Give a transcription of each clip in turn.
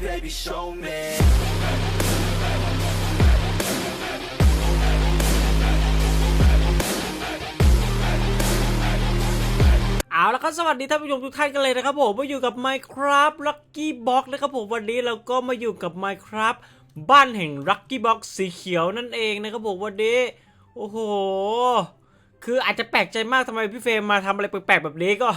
baby, show me. เอาละครับสวัสดีท่านผู้ชมทุกท่านกันเลยนะครับผมมาอยู่กับ Minecraft Lucky Box นะครับผมวันนี้เราก็มาอยู่กับ Minecraft บ้านแห่ง Lucky Box สีเขียวนั่นเองนะครับผมวันนี้ โอ้โห คืออาจจะแปลกใจมากทำไมพี่เฟรมมาทำอะไรแปลกๆแบบนี้ก็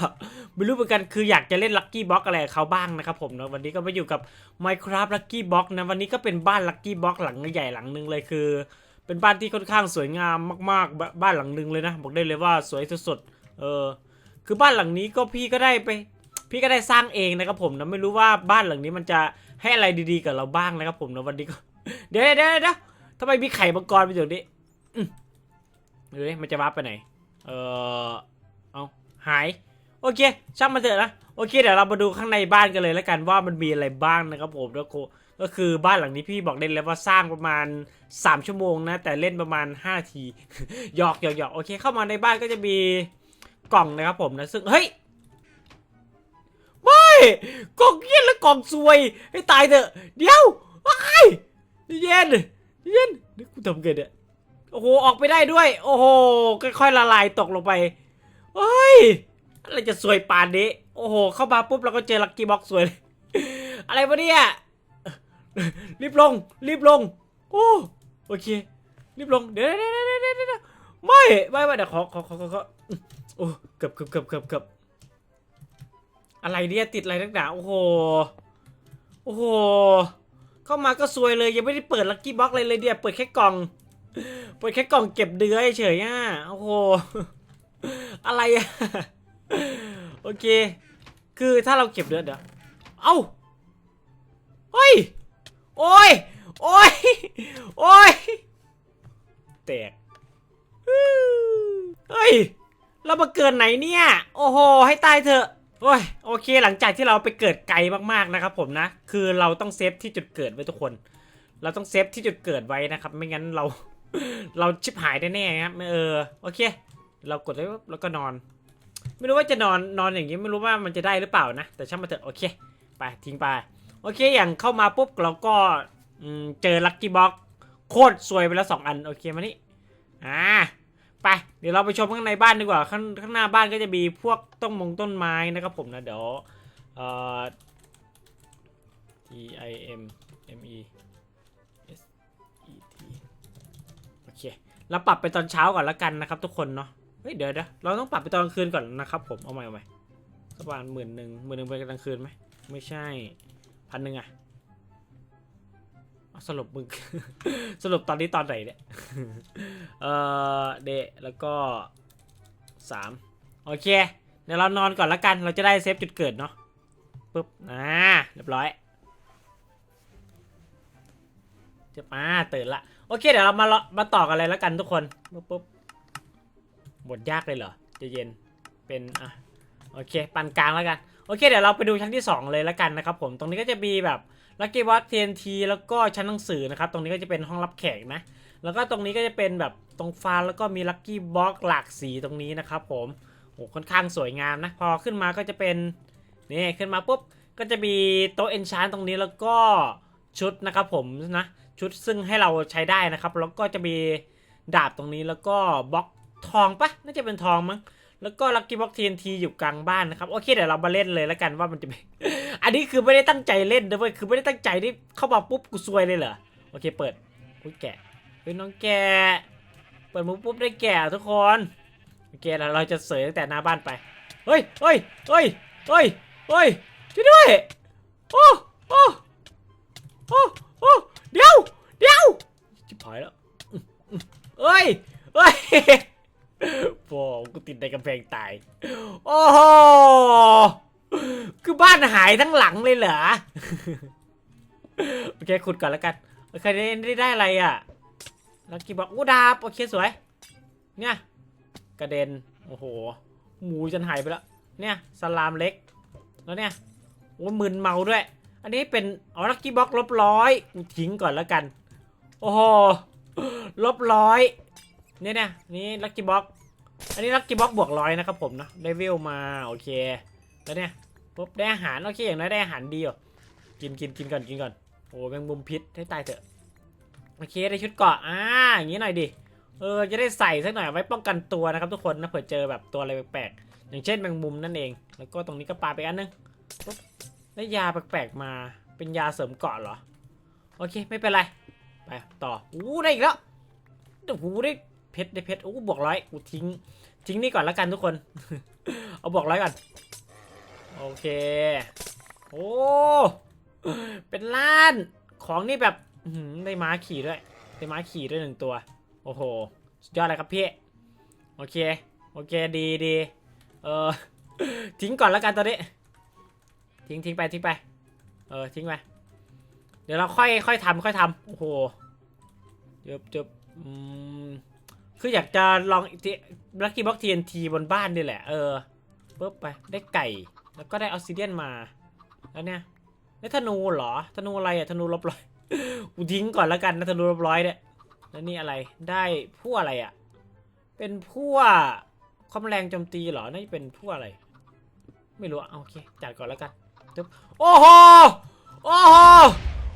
ไม่รู้เหมือนกันคืออยากจะเล่น Lucky Box อกอะไรเขาบ้างนะครับผมนะวันนี้ก็มาอยู่กับ Minecraft Lucky Box นะวันนี้ก็เป็นบ้าน Lucky Box หลังใหญ่หลังหนึงเลยคือ เป็นบ้านที่ค่อนข้างสวยงามมากๆ บ้านหลังหนึงเลยนะบอกได้เลยว่าสวยสดๆเออคือบ้านหลังนี้ก็พี่ก็ได้ไป พี่ก็ได้สร้างเองนะครับผมนะไม่รู้ว่าบ้านหลังนี้มันจะให้อะไรดีๆกับเราบ้างนะครับผมนะวันนี้ก็ เดี๋ยวเดี๋ยวเดี๋ยวทำไมมีไข่มังกรไปอยู่นี่ อืมดูดิมันจะวาร์ปไปไหน เออเอาหาย โอเค ช่างมันเถอะนะ โอเค เดี๋ยวเรามาดูข้างในบ้านกันเลยแล้วกันว่ามันมีอะไรบ้างนะครับผมแล้วก็ก็คือบ้านหลังนี้พี่บอกได้เลยว่าสร้างประมาณ 3 ชั่วโมงนะ แต่เล่นประมาณ5นาทีหยอกหยอกหยอกโอเค เข้ามาในบ้านก็จะมีกล่องนะครับผมนะ ซึ่ง เฮ้ยไม่กล่องเย็นและกล่องซวย ให้ตายเถอะ เดี๋ยวว้เย็น เย็นนี่กูทำไงเนี่ย โอ้โห ออกไปได้ด้วย โอ้โห ค่อยๆละลายตกลงไปเฮ้ย อะไรจะสวยปานนี้ โอ้โห เข้ามาปุ๊บเราก็เจอลักกี้บ็อกสวยเลย อะไรวะเนี่ย รีบลง รีบลง โอ้ โอเค รีบลง เดี๋ยวเดี๋ยวเดี๋ยวเดี๋ยวเดี๋ยวไม่ไม่ไม่เดี๋ยวขอขอขอขอขอโอ้ เกือบเกือบเกือบเกือบเกือบอะไรเนี่ยติดอะไรนักหนา โอ้โห โอ้โห เข้ามาก็ซวยเลย ยังไม่ได้เปิดลักกี้บ็อกเลยเลยเดียวเปิดแค่กล่อง เปิดแค่กล่องเก็บเดือยเฉยอะโอ้โห อะไรอะ โอเค คือถ้าเราเก็บเดือดเดี๋ยวเอ้าเฮ้ย โอ้ย โอ้ย โอ้ย แตก เฮ้ย เรามาเกิดไหนเนี่ย โอ้โห ให้ตายเถอะโอ้ยโอเคหลังจากที่เราไปเกิดไกลมากๆนะครับผมนะ คือเราต้องเซฟที่จุดเกิดไว้ทุกคน เราต้องเซฟที่จุดเกิดไว้นะครับ ไม่งั้นเรา เราชิบหายแน่ๆครับเออโอเค เรากดไว้ปุ๊บแล้วก็นอน ไม่รู้ว่าจะนอนนอนอย่างนี้ไม่รู้ว่ามันจะได้หรือเปล่านะ แต่ช่างมันเถอะโอเค ไปทิ้งไปโอเคอย่างเข้ามาปุ๊บเราก็เจอลัคกี้บ็อกโคตรสวยไปแล้วสองอันโอเคมานี่อ่าไปเดี๋ยวเราไปชมข้างในบ้านดีกว่าข้างข้างหน้าบ้านก็จะมีพวกต้นมงต้นไม้นะครับผมนะเดี๋ยวเอ่อ T I M M E เคเราปรับไปตอนเช้าก่อนละกันนะครับทุกคนเนาะเฮ้ยเดี๋ยวเดี๋ยวเราต้องปรับไปตอนกลางคืนก่อนนะครับผมเอาใหม่เอาใหม่สักประมาณหมื่นหนึ่งหมื่นหนึ่งไปกลางคืนไหมไม่ใช่พันหนึ่งอะสรุปมึง สรุปตอนนี้ตอนไหนเนี่ยเอ่อเดะแล้วก็สามโอเคเดี๋ยวเรานอนก่อนละกันเราจะได้เซฟจุดเกิดเนาะปุ๊บอ่าเรียบร้อยจะมาตื่นละ โอเคเดี๋ยวเรามาละมาต่อกันเลยละกันทุกคนปุ๊บปุ๊บบทยากเลยเหรอจะเย็นเป็นอะโอเคปานกลางแล้วกันโอเคเดี๋ยวเราไปดูชั้นที่ 2 เลยและกันนะครับผมตรงนี้ก็จะมีแบบลักกี้วัตเทนทีแล้วก็ชั้นหนังสือนะครับตรงนี้ก็จะเป็นห้องรับแขกนะแล้วก็ตรงนี้ก็จะเป็นแบบตรงฟ้าแล้วก็มีลัคกี้บล็อกหลากสีตรงนี้นะครับผมโอ้ค่อนข้างสวยงามนะพอขึ้นมาก็จะเป็นนี่ขึ้นมาปุ๊บก็จะมีโต๊ะเอนชานตรงนี้แล้วก็ชุดนะครับผมนะ ชุดซึ่งให้เราใช้ได้นะครับ แล้วก็จะมีดาบตรงนี้แล้วก็บล็อกทองปะน่าจะเป็นทองมั้งแล้วก็ลักกี้บ็อกทีนทีอยู่กลางบ้านนะครับโอเคเดี๋ยวเรามาเล่นเลยแล้วกันว่ามันจะเป็น อันนี้คือไม่ได้ตั้งใจเล่นนะเว้ยคือไม่ได้ตั้งใจที่เข้ามาปุ๊บกูซวยเลยเหรอโอเคเปิดอุ้ยแกะเฮ้ยน้องแกะเปิดมุปุ๊บได้แกะทุกคนโอเคแล้วเราจะเสยตั้งแต่หน้าบ้านไปเฮ้ยเฮ้ยเฮ้ยเฮ้ยเฮ้ยช่วยด้วยโอ้โอ้โอ้โอ้ เดี๋ยวเดี๋ยวจิบหายแล้วอืมอืมเฮ้ยเฮ้ยโอ้กูติดในกำแพงตาย โอ้โห คือบ้านหายทั้งหลังเลยเหรอ โอเคขุดก่อนแล้วกัน โอเคได้ได้ได้อะไรอะ ลักกี้บอกอู้ดาบ โอเคสวย เนี่ย กระเด็น โอ้โห หมูจนหายไปแล้ว เนี่ย สลามเล็ก แล้วเนี่ย โอ้มึนเมาด้วย อันนี้เป็นอ๋อลักกี้บ็อกลบร้อยกูทิ้งก่อนแล้วกัน โอ้โหลบร้อยเนี่ยนี่ยนี่ลักกี้บ็อกอันนี้ลักกี้บ็อกบวกร้อยนะครับผมเนาะได้เวลมาโอเค แล้วเนี่ยปุ๊บได้อาหารโอเคอย่างน้อยได้อาหารดีอะกินกินกินก่อนกินก่อนโอ้แมงมุมพิษให้ตายเถอะโอเคได้ชุดเกาะอ่าอย่างนี้หน่อยดิเออจะได้ใส่สักหน่อยไว้ป้องกันตัวนะครับทุกคนนะเผื่อเจอแบบตัวอะไรแปลกๆอย่างเช่นแมงมุมนั่นเอง แล้วก็ตรงนี้ก็ปาไปอันนึงปุ๊บ ได้ยาแปลกๆมาเป็นยาเสริมเกาะเหรอ โอเคไม่เป็นไร ไปต่ออู้ได้อีกแล้วโอ้โหได้เพชรได้เพชรอู้บวกร้อยกูทิ้ง ทิ้งนี่ก่อนแล้วกันทุกคน เอาบวกร้อยก่อน โอเค โอ้เป็นล้านของนี่แบบได้ม้าขี่ด้วย ได้ม้าขี่ด้วยหนึ่งตัว โอ้โหสุดยอดเลยครับพี่ โอเค โอเคดีดีเออทิ้งก่อนแล้วกันตอนนี้ ทิ้งทิ้งไปทิ้งไป เออทิ้งไป เดี๋ยวเราค่อยค่อยทำค่อยทำโอ้โหเจบเจบอืมคืออยากจะลองลักกี้บ็อกทีนทีบนบ้านนี่แหละ เออปุ๊บไป ได้ไก่ แล้วก็ได้ออสซิเดียนมา แล้วเนี่ย ได้ธนูเหรอ ธนูอะไรอะธนูลบร้อยกูทิ้งก่อนแล้วกันนะธนูลบร้อยเนี่ย แล้วนี่อะไร ได้ผู้อะไรอะเป็นผู้ความแรงโจมตีเหรอ น่าจะเป็นผู้อะไร ไม่รู้อะเอาโอเค จัดก่อนแล้วกัน ตึ๊บโอ้โหโอ้โห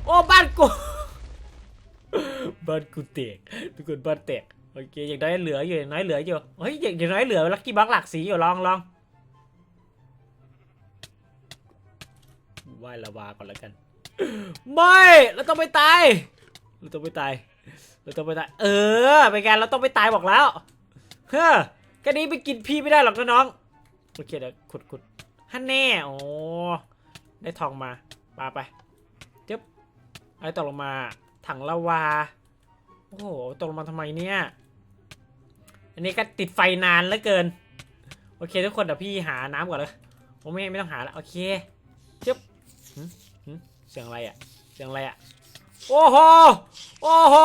โอ้บ้านกูบ้านกูเตกทุกคนบ้านแตกโอเคอย่างน้อยเหลืออยู่อย่างน้อยเหลืออยู่เฮ้ยอย่างย่างน้อยเหลือลักกี้บ็อกหลักสีอยู่ลองลองไหว้ละวาก่อนแล้วกัน ไม่เราต้องไปตายเราต้องไปตายเราต้องไปตาย เออไปกันเราต้องไปตายบอกแล้วเฮ้อแค่นี้ไปกินพี่ไม่ได้หรอกนะน้องโอเคเดี๋ยวขุดขุดฮันแน่โอ้ ได้ทองมาปาไปเจ็บอะไรตกลงมา ถังละวา โอ้โห ตกลงมาทำไมเนี่ย อันนี้ก็ติดไฟนานเหลือเกิน โอเคทุกคนเดี๋ยวพี่หาน้ำก่อนเลยผมไม่ไม่ต้องหาแล้วโอเคจึ๊บเสียงอะไรอะเสียงอะไรอะโอ้โห โอ้โห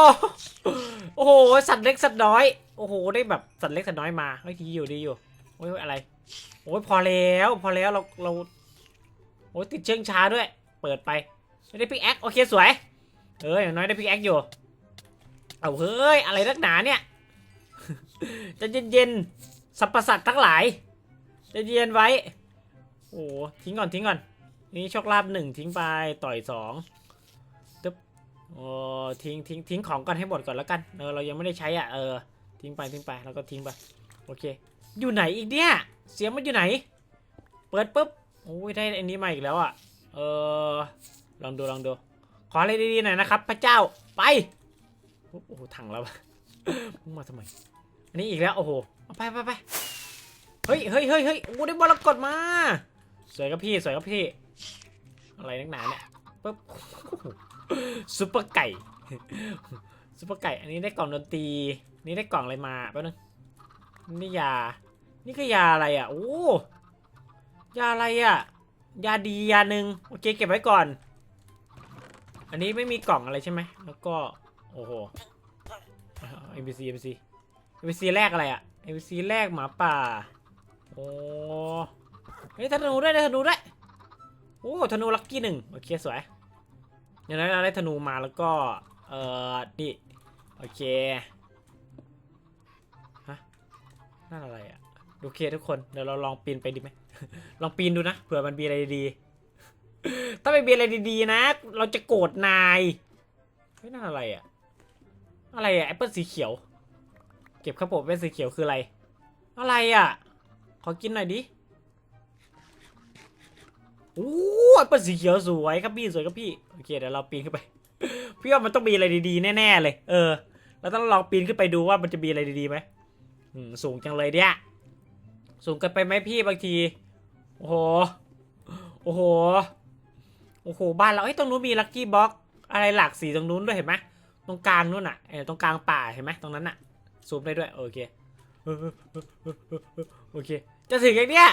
โอ้โห สัตว์เล็กสัตว์น้อย โอ้โห ได้แบบสัตว์เล็กสัตว์น้อยมา เฮ้ยดีอยู่ดีอยู่ โอ้ยอะไร โอ้ยพอแล้ว พอแล้วเราเรา โอ้ติดเชื่องช้าด้วย เปิดไปไม่ได้พิกแอคโอเคสวยเอออย่างน้อยได้พิกแอคอยู่ เอาเฮ้ย อะไรนักหนาเนี่ยจะเย็นๆสัพพสัตว์ทั้งหลายจะเย็นไว้ โอ้ทิ้งก่อนทิ้งก่อน นี่โชคลาภหนึ่งทิ้งไปต่อยสองตึ๊บโอ้ทิ้งทิ้งทิ้งของก่อนให้หมดก่อนแล้วกันเออเรายังไม่ได้ใช้อะเออทิ้งไปทิ้งไปแล้วก็ทิ้งไปโอเค อยู่ไหนอีกเนี่ย เสียงมันอยู่ไหน เปิดปุ๊บ โอ้ยได้อันนี้มาอีกแล้วอะ เออ ลองดูลองดู ขออะไรดีๆหน่อยนะครับพระเจ้า ไป โอ้โหถังแล้วมึงมาทำไม อันนี้อีกแล้วโอ้โห เอาไปไปไปเฮ้ยเฮ้ยเฮ้ยเฮ้ยโอ้ได้บอลกดมา สวยกับพี่สวยกับพี่ อะไรนักหนาเนี่ยปึ๊บซุปเปอร์ไก่ซุปเปอร์ไก่ อันนี้ได้กล่องดนตรี นี่ได้กล่องอะไรมาแป๊บนึงนี่ยา นี่คือยาอะไรอะ โอ้ ยาอะไรอะ ยาดียาหนึ่งโอเคเก็บไว้ก่อน อันนี้ไม่มีกล่องอะไรใช่ไหม แล้วก็ โอ้โห NPC NPC NPC แรกอะไรอะ NPC แรกหมาป่า โอ้เฮ้ยธนูด้วยได้ธนูด้วยโอ้ธนูลัคกี้หนึ่งโอเคสวยอย่างนั้นเราได้ธนูมาแล้วก็ เอ่อดิโอเคฮะนั่นอะไรอะโอเคทุกคนเดี๋ยวเราลองปีนไปดีไหม ลองปีนดูนะเผื่อมันมีอะไรดีๆถ้าไม่มีอะไรดีๆนะ เราจะโกรธนายเฮ้ยนั่นอะไรอะอะไรอะแอปเปิลสีเขียว เก็บข้าวโพดเป็นสีเขียวคืออะไร อะไรอะขอกินหน่อยดิโอ้แอปเปิลสีเขียวสวยครับพี่สวยครับพี่โอเคเดี๋ยวเราปีนขึ้นไปพี่ว่ามันต้องมีอะไรดีๆแน่ๆเลย เออเราต้องลองปีนขึ้นไปดูว่ามันจะมีอะไรดีๆไหมสูงจังเลยเนี่ยสูงเกินไปไหมพี่บางที โอ้โห โอ้โห โอ้โห บ้านเราเอ้ยตรงนู้นมีลัคกี้บ็อกอะไรหลากสีตรงนู้นด้วยเห็นไหมตรงกลางนู่นน่ะเออตรงกลางป่าเห็นไหมตรงนั้นน่ะซูมได้ด้วยโอเคโอเค จะถึงอย่างเนี้ย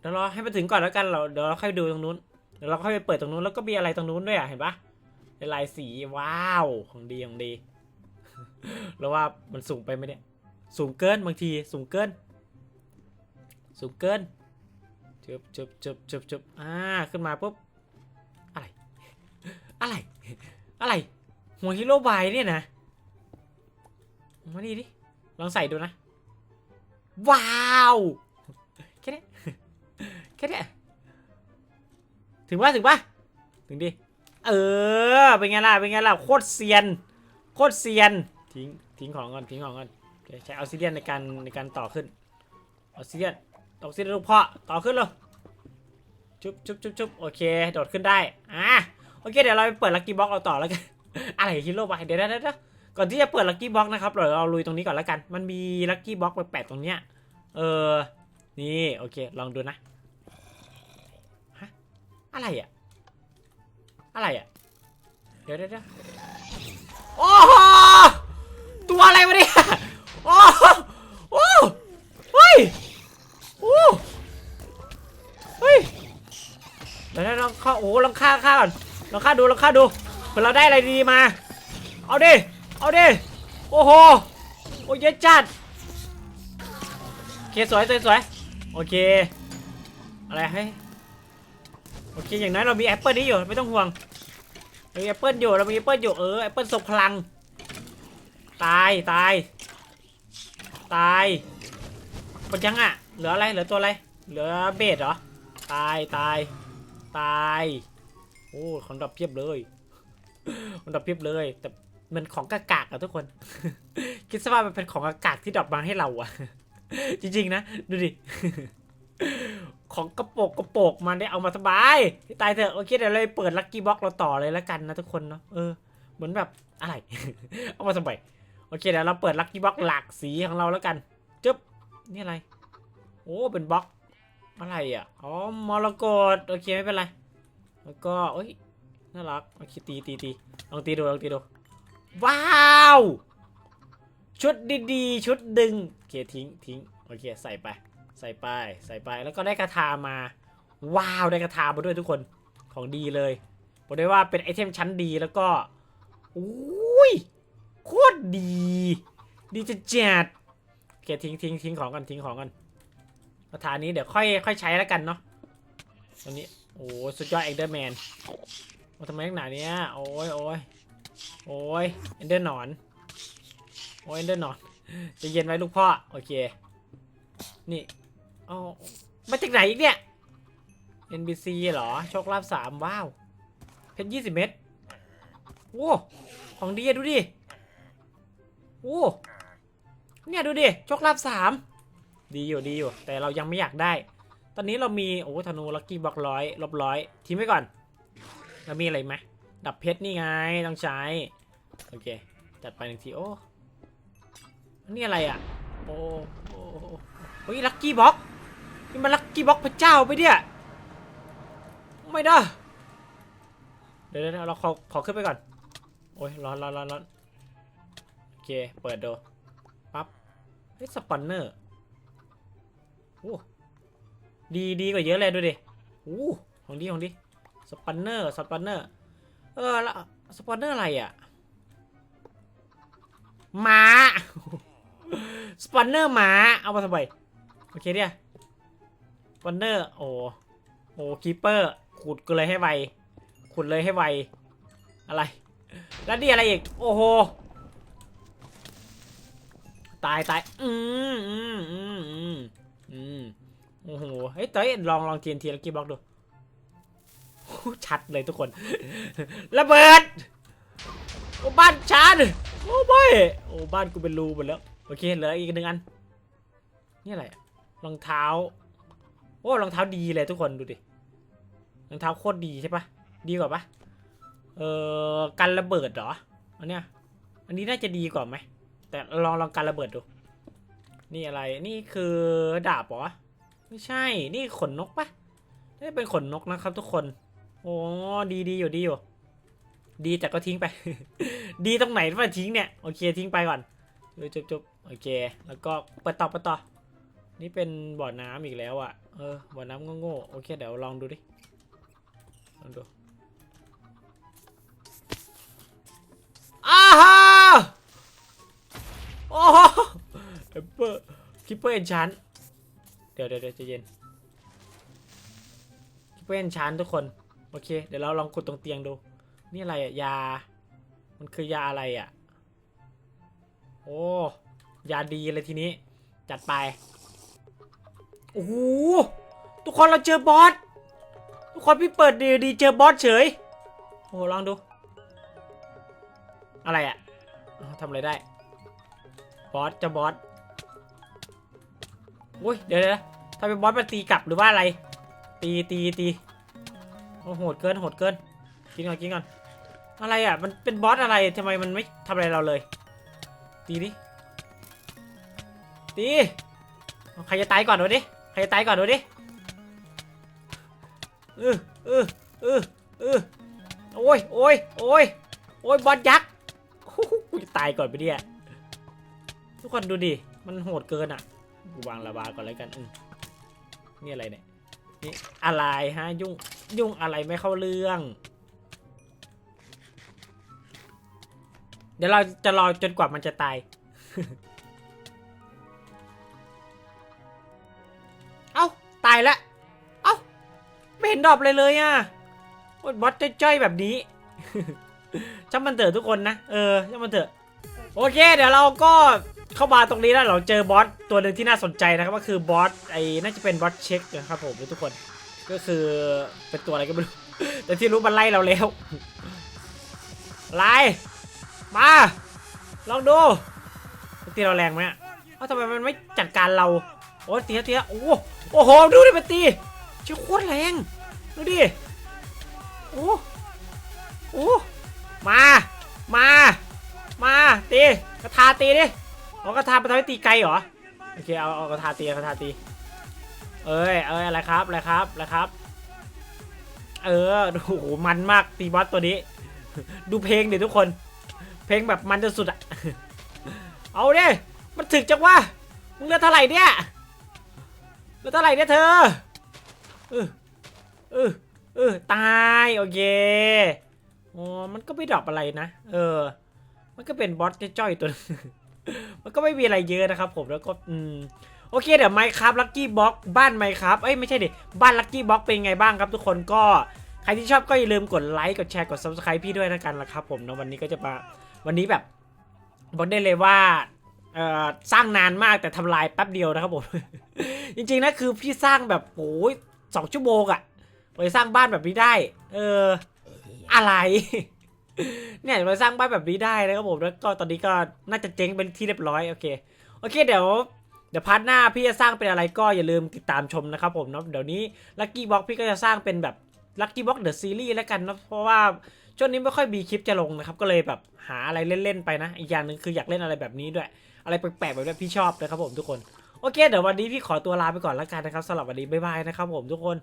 เดี๋ยวรอให้มันถึงก่อนแล้วกันเราเดี๋ยวเราค่อยดูตรงนู้นเดี๋ยวเราค่อยไปเปิดตรงนู้นแล้วก็มีอะไรตรงนู้นด้วยอะเห็นปะเป็นลายสีว้าวของดีของดีแล้วว่ามันสูงไปไหมเนี่ยสูงเกินบางทีสูงเกิน สูงเกิน จบจบจบจบจบอ่าขึ้นมาปุ๊บอะไร อะไร อะไร หัวฮีโร่บายเนี่ยนะมาดีดิลองใส่ดูนะ ว้าวแค่นี้แค่นี้ถึงว่าถึงว่าถึงดิเออเป็นไงล่ะเป็นไงล่ะโคตรเซียนโคตรเซียนทิ้งทิ้งของก่อนทิ้งของก่อนใช้ออซิเดียนในการในการต่อขึ้นออซิเดียน ออซิเดียนลูกพ่อต่อขึ้นเลยชุบชุบชุบชุบโอเคโดดขึ้นได้อะโอเคเดี๋ยวเราไปเปิดลักกี้บ็อกเราต่อแล้วกันอะไรฮิโร่ไปเดี๋ยวเดี๋ยวก่อนที่จะเปิดลักกี้บ็อกนะครับเราเราลุยตรงนี้ก่อนแล้วกัน มันมีลักกี้บ็อกแปลกๆตรงเนี้ยเออนี่โอเคลองดูนะฮะอะไรอะอะไรอะเดี๋ยวเดี๋ยวโอ้โหตัวอะไรวะเนี่ยโอ้โหโอ้โหเฮ้ย โอ้เฮ้ยเดี๋ยวลองข้าโอ้โหลองฆ่าฆ่าก่อนลองฆ่าดูลองฆ่าดูเผื่อเราได้อะไรดีมา เอาดิ เอาดิ โอ้โห โอ้ยเยอะจัดโอเคสวยสวยสวยโอเค อะไรให้ โอเค อย่างน้อยเรามีแอปเปิลนี้อยู่ ไม่ต้องห่วง เรามีแอปเปิลอยู่ เรามีแอปเปิลอยู่ เออ แอปเปิลทรงพลัง ตาย ตาย ตายหมดยังอะ เหลืออะไร เหลือตัวอะไร เหลือเบสเหรอ ตายตายตาย โอ้ของดับเพียบเลยของดับเพียบเลย แต่มันของกากๆอะทุกคน คิดซะว่ามันเป็นของอากาศที่ดรอปมาให้เราอะจริงๆนะ ดูดิ ของกระโปกกระโปกมันได้เอามาสบาย ตายเถอะ โอเคเดี๋ยวเราเปิดลัคกี้บ็อกเราต่อเลยแล้วกันนะทุกคนเนาะ เออ เหมือนแบบอะไร เอามาสบาย โอเคเดี๋ยวเราเปิดลัคกี้บ็อกหลากสีของเราแล้วกัน จึ๊บ นี่อะไร โอ้ เป็นบล็อก อะไรอะ อ๋อ มรกต โอเค ไม่เป็นไร แล้วก็โอ้ย น่ารัก โอเค ตีตีตีลองตีดู ลองตีดู ว้าว ชุดดีๆ ชุดดึง โอเค ทิ้งทิ้งโอเค ใส่ไป ใส่ไป ใส่ไป แล้วก็ได้กระทามา ว้าว ได้กระทามาด้วยทุกคน ของดีเลยบอกได้ว่าเป็นไอเทมชั้นดีแล้วก็อุ้ย โคตรดี ดีจะจัดโอเค ทิ้งทิ้งทิ้งของกันทิ้งของกัน กระทานี้เดี๋ยวค่อยค่อยใช้แล้วกันเนาะตัวนี้โอ้สุดยอดเอ็นเดอร์แมนมาทำไมนักหนาเนี้ยโอ้ยโอ้ยโอ้ยเอ็นเดอร์หนอนโอ้ยเดินนอนจะเย็นไว้ลูกพ่อโอเคนี่เอามาจากไหนอีกเนี่ย NBC เหรอโชคลาภสามว้าว เพชรยี่สิบเม็ดโอ้ของดีดูดิโอ้เนี่ยดูดิโชคลาภสาม ดีอยู่ดีอยู่ แต่เรายังไม่อยากได้ ตอนนี้เรามีโอ้ธนูลักกี้บล็อกร้อยลบร้อยทิ้งไว้ก่อนแล้วมีอะไรไหมดับเพชรนี่ไงต้องใช้ โอเค จัดไปหนึ่งทีโอ้นี่อะไรอะ โอ้โอ้โอ้ยลักกี้บล็อกนี่มันลักกี้บล็อกพระเจ้าไปเนี่ยไม่ได้เดี๋ยวเดี๋ยวเราขอขอขึ้นไปก่อน โอ้ยร้อนร้อนร้อนร้อนโอเค เปิดดูปั๊บเฮ้ยสปอนเนอร์ โอ้ดีดีกว่าเยอะเลยดูดิโอ้ของดีของดีสปอนเนอร์สปอนเนอร์เออแล้วสปอนเนอร์อะไรอะหมาสปอนเนอร์หมาเอามาทำไมโอเคเนี่ยสปอนเนอร์โอ้โอ้คีเปอร์ขุดกูเลยให้ไวขุดเลยให้ไวอะไร แล้วนี่อะไรอีกโอ้โหตายตายอืมอืมอืมอืม อืมโอ้โหเฮ้ยเต้ยลองลองเทียนทีแล้วกี้บล็อกดูชัดเลยทุกคน ระเบิด โอ้บ้านฉันโอ้ไม่โอ้บ้านกูเป็นรูหมดแล้ว โอเคเหลืออีกหนึ่งอัน นี่อะไรรองเท้า โอ้รองเท้าดีเลยทุกคนดูดิ รองเท้าโคตรดีใช่ปะดีกว่าปะเออกันระเบิดเหรอ อันเนี้ย อันนี้น่าจะดีกว่าไหม แต่ลองลองกันระเบิดดู นี่อะไรนี่คือดาบเหรอไม่ใช่นี่ขนนกปะนี่เป็นขนนกนะครับทุกคน โอ้ดีดีอยู่ดีอยู่ ดีแต่ก็ทิ้งไป ดีตรงไหนว่าทิ้งเนี่ยโอเคทิ้งไปก่อนจบจบจบโอเค แล้วก็เปิดต่อเปิดต่อนี่เป็นบ่อน้ำอีกแล้วอะ เออ บ่อน้ำโง่ๆ โอเค เดี๋ยวลองดูดิ ลองดู อ้าฮาโอ้ เปอร์คิปเปอร์เอนชันเดี๋ยวเดี๋ยวเดี๋ยวใจเย็นคิปเปอร์เอนชันทุกคน โอเค เดี๋ยวเราลองกดตรงเตียงดู นี่อะไรอะยา มันคือยาอะไรอะโอ้ ยาดีเลยทีนี้ จัดไป โอ้โห ทุกคนเราเจอบอส ทุกคนพี่เปิดดีดีเจอบอสเฉย โอ้ลองดู อะไรอะทำอะไรได้ บอสจะบอส อุ้ยเดี๋ยวเดถ้าเป็นบอสมันตีกลับหรือว่าอะไร ตีตีตีโอ้โหดเกินโหดเกินกินก่อนกินก่อนอะไรอะ มันเป็นบอสอะไรทำไมมันไม่ทำอะไรเราเลย ตีดิตีใครจะตายก่อนดูดิใครจะตายก่อนดูดิเออเออเออเออโอ้ยโอ้ยโอ้ยโอ้ยบอสยักษ์กูจะตายก่อนไปเนี่ยทุกคนดูดิ มันโหดเกินอะ กูวางระบาก่อนเลยกันอืมนี่อะไรเนี่ยนี่อะไรฮะยุ่งยุ่งอะไรไม่เข้าเรื่อง เดี๋ยวเราจะรอจนกว่ามันจะตายเอ้าตายแล้วเอ้าไม่เห็นดรอปเลยเลยอะบอสจ้อยแบบนี้ช่างมันเถอะทุกคนนะ เออช่างมันเถอะ โอเค เดี๋ยวเราก็ เข้ามาตรงนี้แล้วเราเจอบอสตัวหนึ่งที่น่าสนใจนะครับก็คือบอสไอ้น่าจะเป็นบอสเช็คนะครับผมทุกคนก็คือเป็นตัวอะไรก็ไม่รู้แต่ที่รู้มันไล่เราแล้วไล่มา ลองดูตีเราแรงไหมอะเอ้าทำไมมันไม่จัดการเราโอ้ตีแล้วตีโอ้โอ้โหดูดิมันตีชื่อโคตรแรงดูดิโอ้โอ้มา มา มาตีกระทาตีดิ เอากระทาไปทำให้ตีไกลเหรอ โอเคเอาเอากระทาตีกระทาตี เอ้ยเอ้ยอะไรครับอะไรครับอะไรครับ เออโอ้โหมันมากตีบอสตัวนี้ ดูเพลงเดี๋ยวทุกคน เพลงแบบมันจะสุดอะเอาดิมันถึกจังวะมึงเลือดเท่าไหร่เนี่ยเลือดเท่าไหร่เนี่ยเธอเออเออเออตายโอเคอ๋อมันก็ไม่ดรอปอะไรนะ เออ มันก็เป็นบอสจ้อยๆตัวนึง มันก็ไม่มีอะไรเยอะนะครับผมแล้วก็อืมโอเคเดี๋ยวไมค์ครับลักกี้บ็อกบ้านไมค์ครับเอ้ยไม่ใช่ดิบ้านลักกี้บ็อกเป็นไงบ้างครับทุกคนก็ใครที่ชอบก็อย่าลืมกดไลค์กดแชร์กด subscribe พี่ด้วยนะกันละครับผมนะวันนี้ก็จะมาวันนี้แบบบอกได้เลยว่าเอ่อสร้างนานมากแต่ทำลายแป๊บเดียวนะครับผม จริงๆนะคือพี่สร้างแบบโอ้ยสองชั่วโมงอะไปสร้างบ้านแบบนี้ได้ เออ อะไร เนี่ยมาสร้างบ้านแบบนี้ได้นะครับผมแล้วก็ตอนนี้ก็น่าจะเจ๊งเป็นที่เรียบร้อยโอเคโอเคเดี๋ยวเดี๋ยวพาร์ทหน้าพี่จะสร้างเป็นอะไรก็อย่าลืมติดตามชมนะครับผมเนาะเดี๋ยวนี้ลัคกี้บ็อกพี่ก็จะสร้างเป็นแบบลัคกี้บ็อกเดอะซีรีส์แล้วกันเนาะเพราะว่าช่วงนี้ไม่ค่อยมีคลิปจะลงนะครับ ก็เลยแบบหาอะไรเล่นๆไปนะ อีกอย่างหนึ่งคืออยากเล่นอะไรแบบนี้ด้วย อะไรแปลกๆแบบนี้พี่ชอบนะครับผมทุกคน โอเค เดี๋ยววันนี้พี่ขอตัวลาไปก่อนแล้วกันนะครับสำหรับวันนี้บ๊ายบายนะครับผมทุกคน